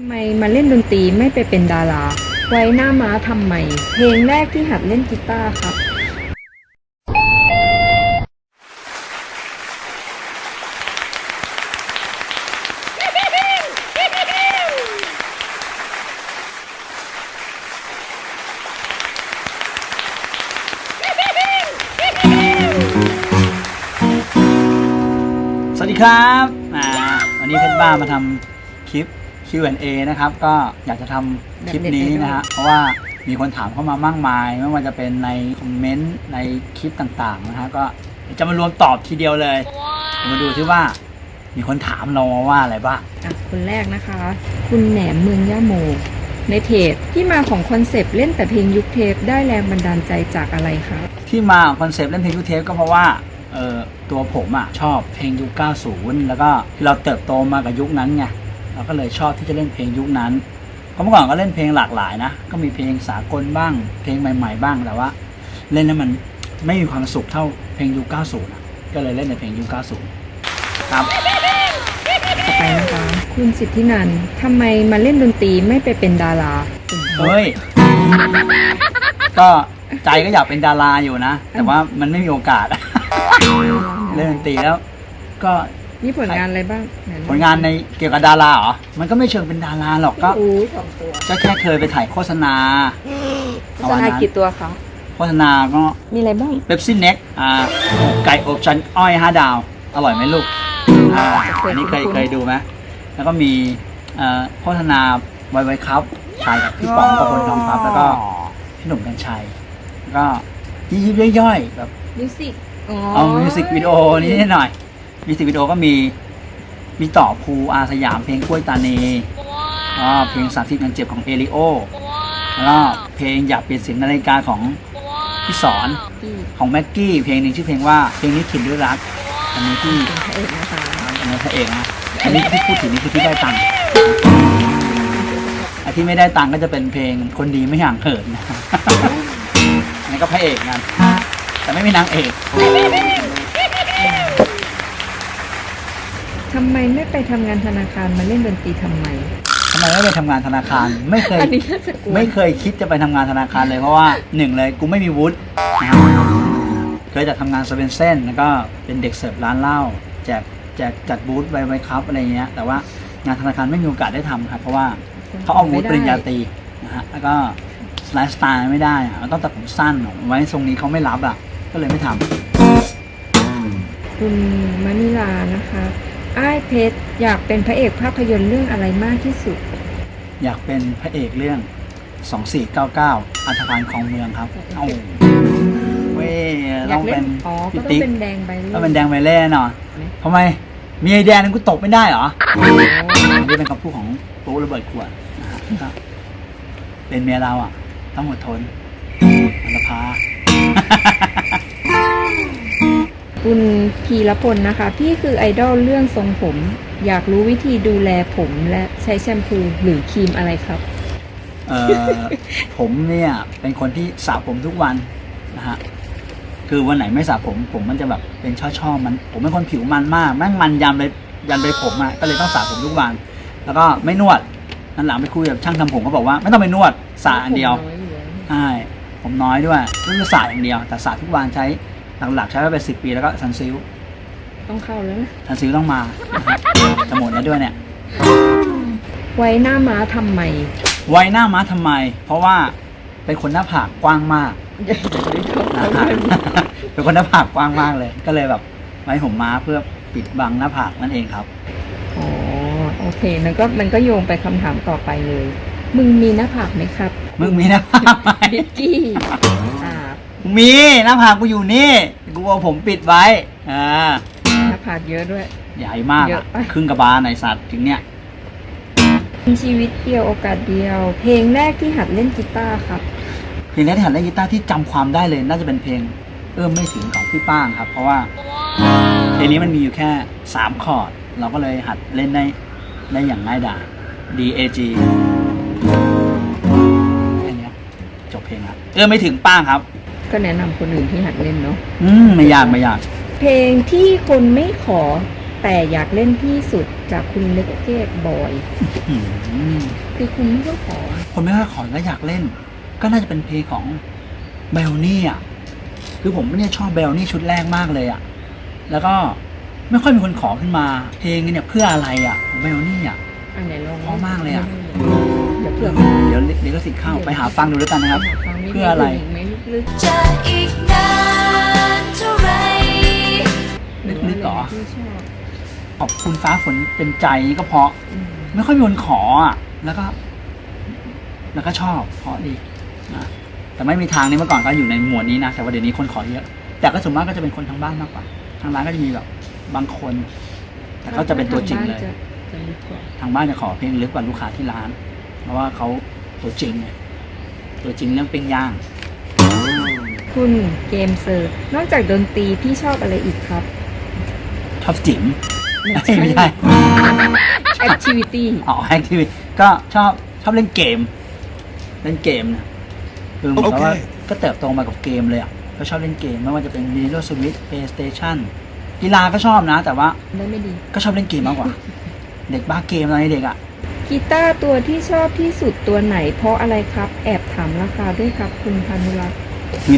ทำไมมาเล่นดนตรีไม่ไปเป็นดารา ไว้หน้าม้าทำไม เพลงแรกที่หัดเล่นกีตาร์ครับ สวัสดีครับอ่าวันนี้เพชรบ้ามาทำคลิป Q&A นะครับ ก็อยากจะทำคลิปนี้นะฮะเพราะว่ามีคนถามเข้ามามากมาย ไม่ว่าจะเป็นในคอมเมนต์ในคลิปต่างๆนะฮะก็เดี๋ยวจะมารวมตอบทีเดียวเลยเดี๋ยวมาดูที่ว่ามีคนถามเรามาว่าอะไรบ้างอะคนแรกนะคะ คุณแหนมเมืองย่าโม ในเพจที่มาของคอนเซปต์เล่นแต่เพลงยุคเทปได้แรงบันดาลใจจากอะไรคะที่มาของคอนเซปต์เล่นเพลงยูเทปก็เพราะว่าเออตัวผมอะชอบเพลงยุค 90 แล้วก็ที่เราเติบโตมากับยุคนั้นไง เราก็เลยชอบที่จะเล่นเพลงยุคนั้นเพราะเมื่อก่อนก็เล่นเพลงหลากหลายนะ ก็มีเพลงสากลบ้าง เพลงใหม่ๆบ้างแต่ว่า เล่นแล้วมันไม่มีความสุขเท่าเพลงยุค90อะก็เลยเล่นในเพลงยุค90ครับต่อไปนะคะคุณสิทธินันท์ทำไมมาเล่นดนตรีไม่ไปเป็นดาราเฮ้ย ก็ใจก็อยากเป็นดาราอยู่นะ แต่ว่ามันไม่มีโอกาส เล่นดนตรีแล้ว ก็ มีผลงานอะไรบ้างไหผลงานในเกี่ยวกับดาราเหรอ มันก็ไม่เชิงเป็นดาราหรอกก็อู้สองตัวก็แค่เคยไปถ่ายโฆษณาโฆษณากี่ตัวคะโฆษณาก็มีอะไรบ้างเ e ปซี่เน็กอ่าไก่อบชั้นอ้อยห้าดาว อร่อยไหมลูกอ่าอันนี้เคยเคยดูไหมแล้วก็มีเอ่อโฆษณาไวไวครับถ่ายกับพี่ป๋องกับคนทองพับแล้วก็พี่หนุ่มกัญชัยแล้วก็ยิบๆย่อยๆแบบมิวสิกอ๋อเอามิวสิกวิดีโอนี้นิดหน่อย มิวสิกวิดีโอก็มีมีต่อภูอาสยามเพลงกล้วยตานีแล้วก็เพลงสามสิบกันเจ็บของเอริโอแล้วก็เพลงอยากเปลี่ยนเสียงนาฬิกาของพี่สอนที่ของแม็กกี้เพลงหนึ่งชื่อเพลงว่าเพลงนี้ขินด้วยรักอันนี้ที่เป็นพระเอกนะคะอันนี้พระเอกนะอันนี้ที่พูดถึงนี่คือที่ได้ตังค์อันที่ไม่ได้ตังค์ก็จะเป็นเพลงคนดีไม่ห่างเหินนะอันนี้ก็พระเอกงานแต่ไม่มีนางเอก ทำไมไม่ไปทำงานธนาคารมาเล่นดนตรีทำไม ทำไมไม่ไปทำงานธนาคาร ไม่เคยอันนี้น่าจะกลัวไม่เคยคิดจะไปทำงานธนาคารเลยเพราะว่าหนึ่งเลยกูไม่มีวุฒินะครับเคยแต่ทำงานสเปนเซนแล้วก็เป็นเด็กเสิร์ฟร้านเหล้าแจกแจกจัดบูธไวไวครับอะไรเงี้ยแต่ว่างานธนาคารไม่มีโอกาสได้ทำครับเพราะว่าเขาเอาวุฒิปริญญาตรีนะฮะแล้วก็ไลฟ์สไตล์ไม่ได้อะมันต้องตัดผมสั้นไว้ทรงนี้เขาไม่รับอะก็เลยไม่ทำ คุณมณิลานะคะ อ้ายเพชรอยากเป็นพระเอกภาพยนตร์เรื่องอะไรมากที่สุด อยากเป็นพระเอกเรื่อง 2499 อันธพาลของเมืองครับเอ้าเว้ยอยาต้กองเล่เป็นนอ๋อก็พี่ต้องติ๊กเป็นแดงใบเล่ต้องเป็นแดงไวเล่แน่นอนทำไม มีไอแดงนึงกูตกไม่ได้เหรอ อันนี้เป็นคำพูดของปุ๊ระเบิดขวดนะฮะเป็นเมียเราอะ ต้องอดทนอันธพา คุณพีรพลนะคะ พี่คือไอดอลเรื่องทรงผม อยากรู้วิธีดูแลผมและใช้แชมพูหรือครีมอะไรครับ เอ่อ ผมเนี่ยเป็นคนที่สระผมทุกวันนะฮะคือวันไหนไม่สระผม ผมมันจะแบบเป็นช่อๆมัน ผมเป็นคนผิวมันมากแม่งมันยันไปยันไปผมอะก็เลยต้องสระผมทุกวัน แล้วก็ไม่นวดนั่นหลังไปคุยกับช่างทำผมเขาบอกว่า ไม่ต้องไปนวดสระอันเดียวผมน้ออยู่แล้วใช่ผมน้อยด้วยก็คือสระอย่างเดียว แต่สระทุกวันใช้ หลักๆใช้มาเป็นสิบปีแล้วก็ซันซิลต้องเข้าแล้วนะซันซิลต้องมานะครับจะหมดแล้วด้วยเนี่ย ไว้หน้าม้าทำไม ไว้หน้าม้าทำไม เพราะว่าเป็นคนหน้าผากกว้างมาก อย่าได้เข้านะเขาฮะเลยเป็นคนหน้าผากกว้างมากเลย ก็เลยแบบไว้ผมม้าเพื่อปิดบังหน้าผากนั่นเองครับ อ๋อโอเค มันก็มันก็โยงไปคำถามต่อไปเลย มึงมีหน้าผากไหมครับมึงมีหน้าผากไหมบิกกี้อ่า มีหน้าผากกูอยู่นี่ กูเอาผมปิดไว้ อ่าหน้าผากเยอะด้วย ใหญ่มากเยอะอะไป ครึ่งกระบาลในสัตว์ถึงเนี่ยชีวิตเดียวโอกาสเดียว เพลงแรกที่หัดเล่นกีตาร์ครับ เพลงแรกที่หัดเล่นกีตาร์ที่จำความได้เลย น่าจะเป็นเพลงเอื้อมไม่ถึงของพี่ป้างครับ เพราะว่าเพลงนี้มันมีอยู่แค่สามคอร์ดเราก็เลยหัดเล่นได้ได้อย่างง่ายดาย D A G แค่เนี้ยจบเพลงครับเอื้อมไม่ถึงป้างครับ ก็แนะนำคนอื่นที่หัดเล่นเนาะ อืมไม่ยากไม่ยาก เพลงที่คนไม่ขอ แต่อยากเล่นที่สุดจากคุณเล็กเกตบอย อืมคือคุณไม่ต้องขอคนไม่ค่อยขอแล้วอยากเล่น ก็น่าจะเป็นเพลงของเบลนี่อะคือผมเนี่ยชอบเบลนี่ชุดแรกมากเลยอะแล้วก็ไม่ค่อยมีคนขอขึ้นมา เพลงเนี่ยเพื่ออะไรอะเบลนี่อะ อันไหนลองเพราะมากเลยอะ เดี๋ยวเผื่อเดี๋ยวเดี๋ยวก็สิทธิ์เข้าไปหาฟังดูแล้วกันนะครับฟังม่ด้เพื่ออะไรก ไม่ลึกจะอีกนานเท่าไหรหรือนึกๆเหรอะไที่ชอบขอบคุณฟ้าฝนเป็นใจก็เพราะ อืมไม่ค่อยมีคนขออะ แล้วก็ แล้วก็ชอบเพราะดีนะแต่ไม่มีทางนี้เมื่อก่อนก็อยู่ในหมวดนี้นะแต่ว่าเดี๋ยวนี้คนขอเยอะ แต่ก็ส่วนมากก็จะเป็นคนทางบ้านมากกว่า ทางร้านก็จะมีแบบบางคน แต่ก็จะเป็นตัวจริงเลย จะจะลึกกว่าทางบ้านจะขอเพลงลึกกว่าลูกค้าที่ร้าน เพราะว่าเขาตัวจริงไงตัวจริงเรื่องปิ้งย่าง คุณเกมเซอร์ นอกจากดนตรีพี่ชอบอะไรอีกครับ ชอบจิ๋ม ไม่ไม่ใช่แอคทิวิตี้อ๋อแอคทีฟก็ชอบชอบเล่นเกม เล่นเกมนะคือเหมือนกับว่าโอเคก็เติบโตมากับเกมเลยอะก็ชอบเล่นเกมไม่ว่าจะเป็น Nintendo Switch PlayStation กีฬาก็ชอบนะ แต่ว่าได้ไม่ดี ก็ชอบเล่นเกมมากกว่า เด็กบ้าเกมตอนเด็กอะกีตาร์ตัวที่ชอบที่สุดตัวไหนเพราะอะไรครับ แอบถามราคาด้วยครับคุณพานุรัตน์มี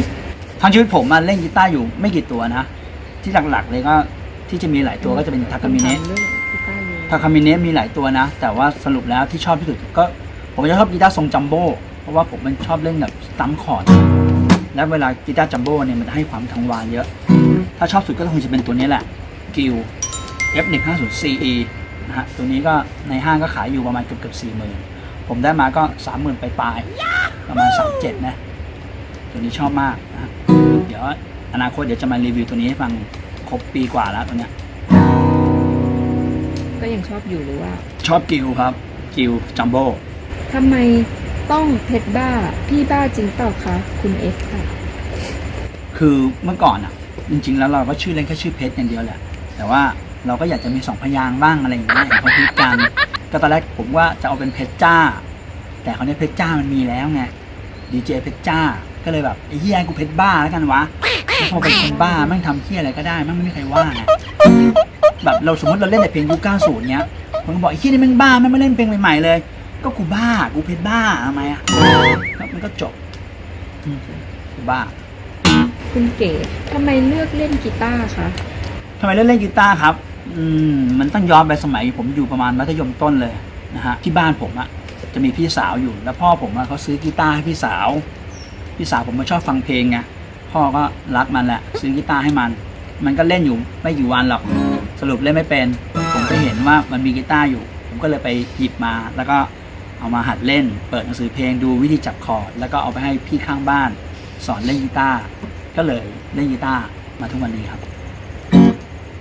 ทั้งชีวิตผมมาเล่นกีตาร์อยู่ไม่กี่ตัวนะ ที่หลักๆเลยก็ที่จะมีหลายตัวก็จะเป็นทากามิเนะเรื่องกีตาเยอะทาคามิเนะมีหลายตัวนะ แต่ว่าสรุปแล้วที่ชอบที่สุดก็ผมจะชอบกีตาร์ทรงจัมโบ้เพราะว่าผมมันชอบเล่นแบบตัมคอร์ดแล้วเวลากีตาร์จัมโบ้เนี่ยมันจะให้ความกังวานเยอะ ถ้าชอบสุดก็คงจะเป็นตัวนี้แหละกิล F150 CE นะฮะตัวนี้ก็ในห้างก็ขายอยู่ประมาณเกือบเกือบสี่หมื่นผมได้มาก็สามหมื่นปลายประมาณสามเจ็ดนะ ตัวนี้ชอบมากนะฮะเดี๋ยวอนาคตเดี๋ยวจะมารีวิวตัวนี้ให้ฟังครบปีกว่าแล้วตัวเนี้ยก็ยังชอบอยู่หรือว่า ชอบกิลครับ กิลจัมโบ้ทำไมต้องเพชรบ้า พี่บ้าจริงเปล่าคะคุณเอ็กซ์ค่ะคือเมื่อก่อนอะ จริง ๆ แล้วเราก็ชื่อเล่นแค่ชื่อเพชรอย่างเดียวแหละ แต่ว่าเราก็อยากจะมีสองพยางค์บ้างอะไรอย่างเงี้ยเห็นเขาพิดกันก็ตอนแรกผมว่าจะเอาเป็นเพชรจ้า แต่เขาวนี้เพชรจ้ามันมีแล้วไงดีเจเพชรจ้า ก็เลยแบบไอ้เฮียกูเพชรบ้าแล้วกันวะแล้วพอเป็นคนบ้าแม่งทำเฮียอะไรก็ได้แม่งไม่มีใครว่าไงแบบเราสมมติเราเล่นแต่เพลงยุค90เนี้ยคนก็บอกไอ้เฮียนี่แม่งบ้าแม่งไม่เล่นเพลงใหม่ๆเลย ก็กูบ้ากูเพชรบ้าทำไมอะแล้วมันก็จบอืมกูบ้า คุณเก๋ทำไมเลือกเล่นกีตาร์คะทำไมเล่นเล่นกีตาร์ครับ อืมมันต้องย้อนไปสมัยผมอยู่ประมาณมัธยมต้นเลยนะฮะที่บ้านผมอะจะมีพี่สาวอยู่แล้วพ่อผมอะเขาซื้อกีตาร์ให้พี่สาว พี่สาวผมมาชอบฟังเพลงไงพ่อก็รักมันแหละซื้อกีตาร์ให้มัน มันก็เล่นอยู่ไม่กี่วันหรอกสรุปเล่นไม่เป็น ผมไปเห็นว่ามันมีกีตาร์อยู่ ผมก็เลยไปหยิบมา แล้วก็เอามาหัดเล่น เปิดหนังสือเพลงดูวิธีจับคอร์ดแล้วก็เอาไปให้พี่ข้างบ้าน สอนเล่นกีตาร์ก็เลยเล่นกีตาร์มาทุกวันนี้ครับ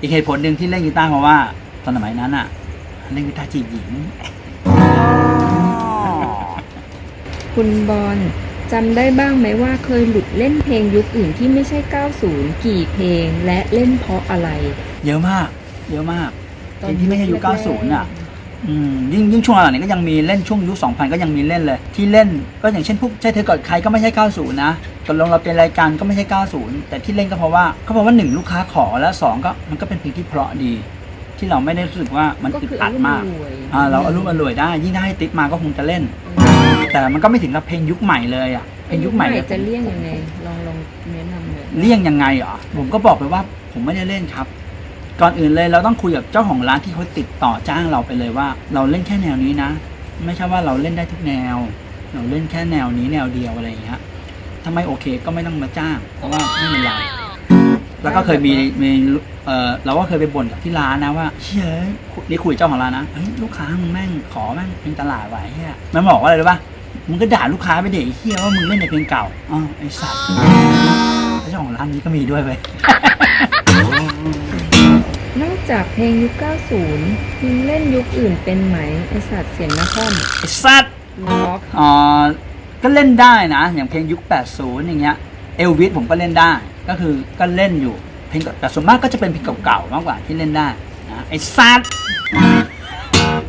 อีกเหตุผลหนึ่งที่เล่นกีตาร์เพราะว่าตอนสมัยนั้นอะเล่นกีตาร์จีบหญิงคุณบอล จำได้บ้างไหมว่าเคยหลุดเล่นเพลงยุคอื่นที่ไม่ใช่ 90 กี่เพลงและเล่นเพราะอะไร เยอะมาก เยอะมากตอเพลงที่ไม่ใช่ยุคแรกๆ90อะอืมยิ่งยิ่งช่วงหลังๆนี้ก็ยังมีเล่นช่วงยุค2000 ก็ยังมีเล่นเลย ที่เล่นก็อย่างเช่นพวกใช่เธอกอดใครก็ไม่ใช่ 90 นะตกลงเราเป็นรายการก็ไม่ใช่ 90 แต่ที่เล่นก็เพราะว่าก็เพราะว่าหนึ่งลูกค้าขอและสองก็มันก็เป็นเพลงที่เพราะดี ที่เราไม่ได้รู้สึกว่ามันก็อึดคืออัอาดรุ่มมากรวยอ่าเราอารมณ์อร่วยได้ ยิ่งถ้าให้ติ๊บมาก็คงจะเล่น แต่มันก็ไม่ถึงกับเพลงยุคใหม่เลยอะเพลงยุคใหม่เนี่ยจะเลี่ยงยังไงลองลองแนะนำเลยเลี่ยงยังไงเหรอผมก็บอกไปว่าผมไม่ได้เล่นครับ ก่อนอื่นเลยเราต้องคุยกับเจ้าของร้านที่เขาติดต่อจ้างเราไปเลยว่า เราเล่นแค่แนวนี้นะ ไม่ใช่ว่าเราเล่นได้ทุกแนว เราเล่นแค่แนวนี้แนวเดียวอะไรอย่างเงี้ยถ้าไม่โอเคก็ไม่ต้องมาจ้าง เพราะว่าไม่เป็นไร แล้วก็เคยมีมีเออเราก็เคยไปบ่นกับที่ร้านนะว่าเฮ้ยนี่คุยกับเจ้าของร้านนะเฮ้ยลูกค้ามึงแม่งขอแม่งเพลงตลาดไว้เฮียมันบอกว่าอะไรรู้ป่ะมึงก็ด่าลูกค้าไปเด็กเฮียว่ามึงเล่นในเพลงเก่าอ๋อไอสัตว์แล้วเจ้าของร้านนี้ก็มีด้วยไปนอกจากเพลงยุค 90ยังเล่นยุคอื่นเป็นไหมไอสัตว์เสียงนครไอสัตว์ล็อกอ่าก็เล่นได้นะ อย่างเพลงยุค 80 อย่างเงี้ยเอลวิสผมก็เล่นได้ ก็คือก็เล่นอยู่เพลงแต่ส่วนมากก็จะเป็นเพลงเก่าๆมากกว่าที่เล่นได้นะไอ้ซัด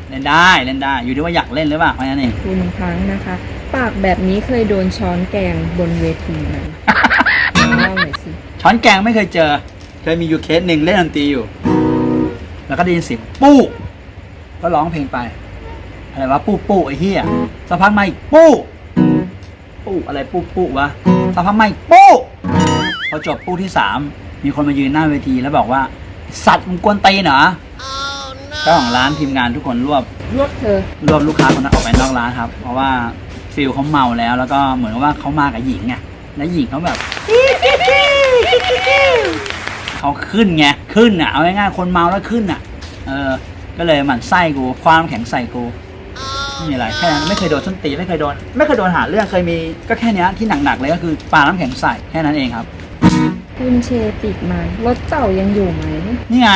เล่นได้เล่นได้ อยู่ที่ว่าอยากเล่นหรือเปล่าแค่นั้นเองคุณพังนะคะ ปากแบบนี้เคยโดนช้อนแกงบนเวทีไหมเล่าหน่อยสิช้อนแกงไม่เคยเจอ เคยมีอยู่เคสหนึ่งเล่นดนตรีอยู่เแล้วก็ได้ยินเสียงปู้ก็ร้องเพลงไป อะไรวะปู้ปู้ไอ้เหี้ยสักพักมาอีกปู้ปู้อะไรปู้ปู้วะสักพักมาอีกปู้ พอจบปู้ที่สามมีคนมายืนหน้าเวทีแล้วบอกว่า สัตว์มึงกวนตีนเหรอเจ้าของร้านทีมงานทุกคนรวบรวบเธอรวบลูกค้าคนนั้นออกไปนอกร้านครับ เพราะว่าฟิลเขาเมาแล้ว แล้วก็เหมือนกับว่าเขามากับหญิงไงแล้วหญิงเขาแบบเขาขึ้นไงขึ้นอะเอาง่ายๆคนเมาแล้วขึ้นอะ เออ ก็เลยหมั่นไส้กู ความแข็งใส่กูไม่มีอะไรแค่นั้นไม่เคยโดนส้นตีนไม่เคยโดน ไม่เคยโดนหาเรื่องเคยมีก็แค่เนี้ยที่หนักๆเลยก็คือปาน้ำแข็งใส่แค่นั้นเองครับ คุณเชติดมารถเต่ายังอยู่ไหม นี่ไง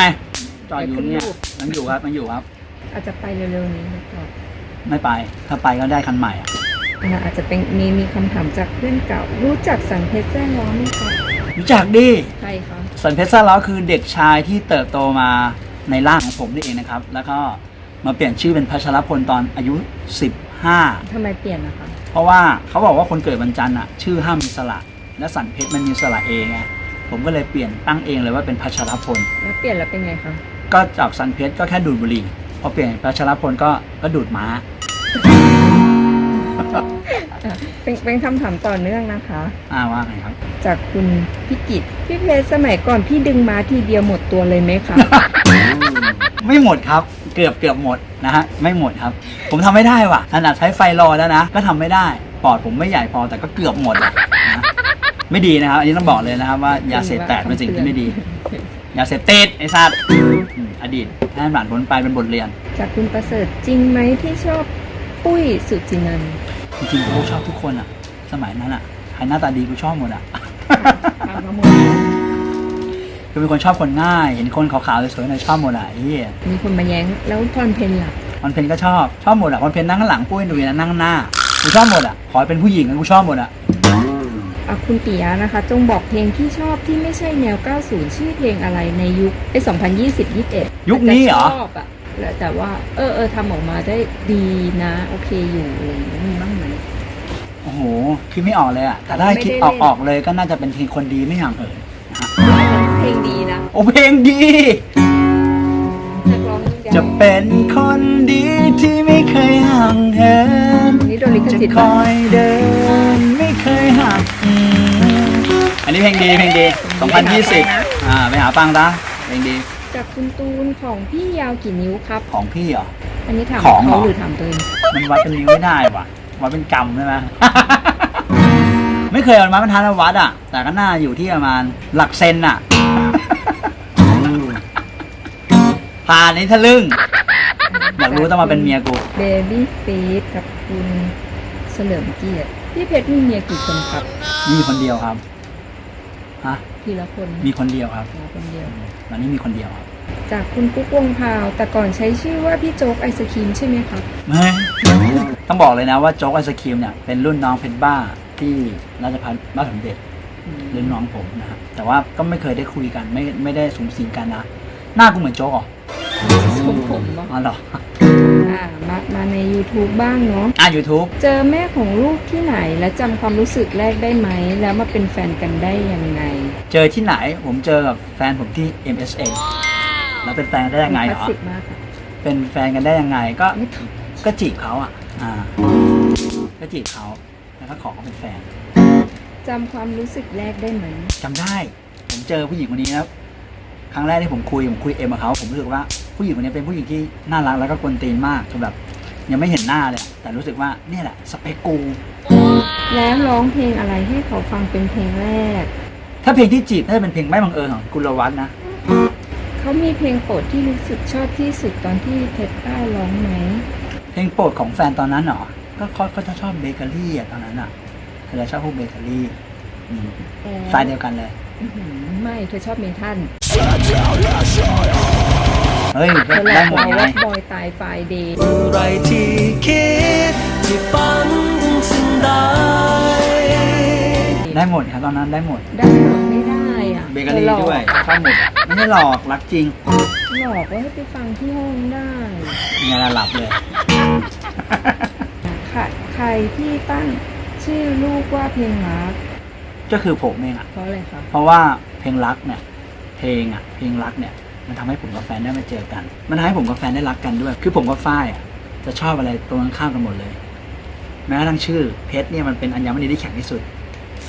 จอดอยู่เนี่ยยังอยู่ครับยังอยู่ครับ อาจจะไปเร็วๆนี้หรือเปล่าไม่ไป ถ้าไปก็ได้คันใหม่อะอ่าอาจจะเป็นมีมีคำถามจากเพื่อนเก่า รู้จักสันเพชรแจ้งล้อไหมคะรู้จักดิใครคะสันเพชรซ่าล้อคือเด็กชายที่เติบโตมาในร่างของผมนี่เองนะครับ แล้วก็มาเปลี่ยนชื่อเป็นพัชรพลตอนอายุ 15 ทำไมเปลี่ยนนะคะเพราะว่าเขาบอกว่าคนเกิดวันจันทร์อะชื่อห้ามมีสระและสันเพชรมันมีสระเองไง ผมก็เลยเปลี่ยนตั้งเองเลยว่าเป็นพัชรพล แล้วเปลี่ยนแล้วเป็นไงคะ ก็จากสันเพชรก็แค่ดูดบุหรี่พอเปลี่ยนเป็นพัชรพลก็ก็ดูดม้า อะเป็นเป็นคำถามต่อเนื่องนะคะ อ่าว่าไงครับ จากคุณพิกิตพี่เพชรสมัยก่อนพี่ดึงม้าทีเดียวหมดตัวเลยไหมคะ ไม่หมดครับ เกือบเกือบหมดนะฮะไม่หมดครับ ผมทำไม่ได้ว่ะขนาดใช้ไฟรอแล้วนะ ก็ทำไม่ได้ ปอดผมไม่ใหญ่พอแต่ก็เกือบหมดอะนะ ไม่ดีนะครับ อันนี้ต้องบอกเลยนะครับว่ายาเสพติดเป็นสิ่งที่ไม่ดี ยาเสพติดไอ้สัตว์อืมอดีตให้มันผ่านพ้นไปเป็นบทเรียน จากคุณประเสริฐจริงไหมที่ชอบปุ้ยสุจินันท์จริงๆกูชอบทุกคนอะสมัยนั้นอะใครหน้าตาดีกูชอบหมดอะตามมาหมดคือเป็นคนชอบคนง่าย เห็นคนขาวๆสวยๆหน่อยชอบหมดอะไอ้เหี้ยมีคนมาแย้งแล้วพรเพนล่ะวันเพนก็ชอบชอบหมดอะวันเพนนั่งข้างหลังปุ้ยหนุ่ยนะนั่งข้างหน้ากูชอบหมดอะขอให้เป็นผู้หญิงนะกูชอบหมดอะอะ คุณปิยะนะคะ จงบอกเพลงที่ชอบที่ไม่ใช่แนว 90 ชื่อเพลงอะไรในยุคไอ้2020 21 ยุคนี้เหรอแต่ชอบอะแล้วแต่ว่า เออเออทำออกมาได้ดีนะ โอเคอยู่อะไรอย่างเงี้ยมีบ้างไหมโอ้โหคิดไม่ออกเลยอะแต่ถ้าให้คิดออกออกเลยก็น่าจะเป็นเพลงคนดีไม่ห่างเหินนะฮะเพลงดีนะ โอ้เพลงดีนักร้องดัง จะเป็นคนดีที่ไม่เคยห่างเหินอันนี้โดนลิขจะสิทธิ์คอยเดินไม่เคยหักอืมอันนี้เพลงดีเพลงดี 2020 อ่าไปหาฟังนะเพลงดีจากคุณตูนของพี่ยาวกี่นิ้วครับ ของพี่เหรอ อันนี้ถามของเหรอเขาหรือถามตัวเองมันวัดเป็นนิ้วไม่ได้ว่ะวัดเป็นกรัมใช่ไหม ไม่เคยเอามาบรรทัดมาวัดอะ แต่ก็น่าอยู่ที่ประมาณหลักเซนอะ ผ่านนี้ทะลึ่ง อยากรู้ต้องมาเป็นเมียกู เบบี้ฟีดกับคุณเฉลิมเกียรติพี่เพชรมีเมียกี่คนครับมีคนเดียวครับ ฮะ ทีละคนมีคนเดียวครับอ๋อคนเดียว ตอนนี้มีคนเดียวครับจากคุณกุ๊กวงพาว แต่ก่อนใช้ชื่อว่าพี่โจ๊กไอศครีมใช่ไหมครับไม่ต้องบอกเลยนะว่าโจ๊กไอศครีมเนี่ยเป็นรุ่นน้องเพชรบ้าที่ราชพัฒน์บ้านสมเด็จรุ่นน้องผมนะครับแต่ว่าก็ไม่เคยได้คุยกันไม่ไม่ได้สูงสิงกันนะ หน้ากูเหมือนโจ๊กเหรอทรงผมเหรออ๋อเหรออ่ามามาใน YouTube บ้างเนาะ อะ YouTube เจอแม่ของลูกที่ไหนและจำความรู้สึกแรกได้ไหม แล้วมาเป็นแฟนกันได้ยังไงเจอที่ไหนผมเจอกับแฟนผมที่ MSN แล้วเป็นแฟนกันได้ยังไงคเหลารสอ สิกมากค่ะเป็นแฟนกันได้ยังไงก็ไม่ตอบก็จีบเขาอะ อ่า ก็จีบเขาแล้วก็ขอเขาเป็นแฟนจำความรู้สึกแรกได้ไหมจำได้ ผมเจอผู้หญิงคนนี้นะ ครับครั้งแรกที่ผมคุยผมคุยเอ็มกับเขาผมรู้สึกว่าผู้หญิงคนนี้เป็นผู้หญิงที่น่ารักแล้วก็กวนตีนมากคือแบบยังไม่เห็นหน้าเลยอะแต่รู้สึกว่าเนี่ยแหละสเปคกู แล้วร้องเพลงอะไรให้เขาฟังเป็นเพลงแรก ถ้าเพลงที่จีบน่าจะเป็นเพลงไม่บังเอิญของกุลวัฒน์นะ เขามีเพลงโปรดที่รู้สึกชอบที่สุดตอนที่เพชรป้าร้องไหม เพลงโปรดของแฟนตอนนั้นเหรอ ก็เขาเขาจะชอบเบเกอรี่อะตอนนั้นอะเธอจะชอบพวกเบเกอรี่อืมสายเดียวกันเลยอื้อหือ ไม่ เธอชอบเมทัลเฮ้ยเธอหลได้อกหมดเราไงว่าบอยตายไฟเดย์ อะไรที่คิดที่ฝันถึงสิ่งใด ได้หมดครับตอนนั้นได้หมด ได้หรอไม่ได้อะเบเกอรี่ธหลอกด้วยชอบหมดอะไม่ใช่หลอกรักจริงหลอกว่าให้ไปฟังที่ห้องได้เงยละหลับเลย ค่ะใครที่ตั้งชื่อลูกว่าเพลงรัก ก็คือผมเองอะเพราะอะไรคะเพราะว่าเพลงรักเนี่ย เพลงอะเพลงรักเนี่ย มันทำให้ผมกับแฟนได้มาเจอกัน มันทำให้ผมกับแฟนได้รักกันด้วย คือผมกับฝ้ายอะจะชอบอะไรตรงกันข้ามกันหมดเลย แม้กระทั่งชื่อเพชรเนี่ยมันเป็นอัญมณีที่แข็งที่สุด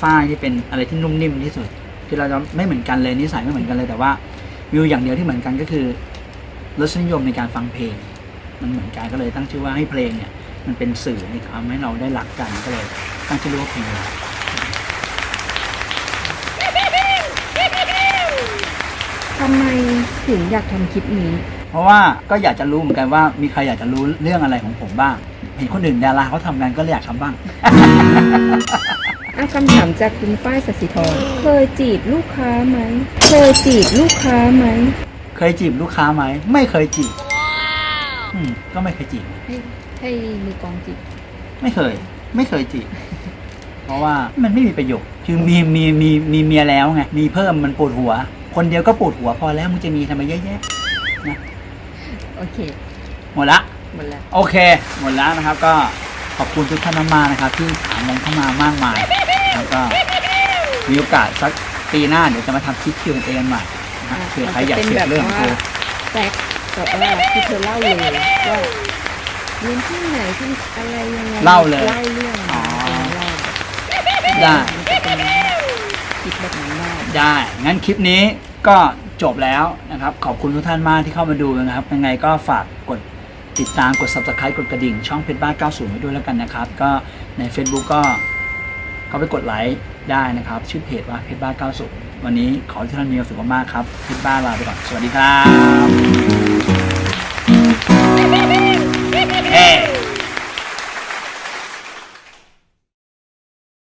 ฝ้ายนี่เป็นอะไรที่นุ่มนิ่มที่สุด คือเราจะไม่เหมือนกันเลยนิสัยไม่เหมือนกันเลยแต่ว่ามีอยู่อย่างเดียวที่เหมือนกันก็คือรสนิยมในการฟังเพลง มันเหมือนกันก็เลยตั้งชื่อว่าให้เพลงเนี่ย มันเป็นสื่อให้ทำให้เราได้รักกันก็เลย ตั้งชื่อว่าเพลงรัก ทำไมถึงอยากทำคลิปนี้ เพราะว่าก็อยากจะรู้เหมือนกันว่ามีใครอยากจะรู้เรื่องอะไรของผมบ้าง เห็นคนอื่นดาราเขาทำกันก็เลยอยากทำบ้างอะคำถามจากคุณฝ้ายสสิธรเคยจีบลูกค้าไหม เคยจีบลูกค้าไหม เคยจีบลูกค้าไหม ไม่เคยจีบอืมก็ไม่เคยจีบ ให้ให้มือกลองจีบไม่เคย ไม่เคยจีบ เพราะว่ามันไม่มีประโยชน์ คือมีมีมีมีเมียแล้วไง มีเพิ่มมันปวดหัว คนเดียวก็ปวดหัวพอแล้วมึงจะมีทำไมเยอะแยะนะโอเค หมดละ หมดแล้ว โอเค หมดแล้วนะครับ ก็ขอบคุณทุกท่านมากๆนะครับ ที่ถามกันเข้ามามากมายแล้วก็มีโอกาสสักปีหน้าเดี๋ยวจะมาทำคลิปคิวเองใหม่นะครับเผื่อใครอยากเช็คเรื่องของกูแซกแบบว่าที่เธอเล่าเลยว่าเรียนที่ไหนที่อะไรยังไงเล่าเลยเล่าเรื่องอ๋อเล่าได้มันจะเป็นคลิปแบบนั้นได้ได้ งั้นคลิปนี้ ก็จบแล้วนะครับ ขอบคุณทุกท่านมากที่เข้ามาดูนะครับ ยังไงก็ฝากกดติดตามกด subscribe กดกระดิ่ง ช่องเพชรบ้าน90ไว้ด้วยแล้วกันนะครับ ก็ใน Facebook ก็เข้าไปกดไลค์ได้นะครับ ชื่อเพจว่าเพชรบ้าน90 วันนี้ขอให้ทุกท่านมีความสุขมากๆครับเพชรบ้านลาไปก่อน สวัสดีครับ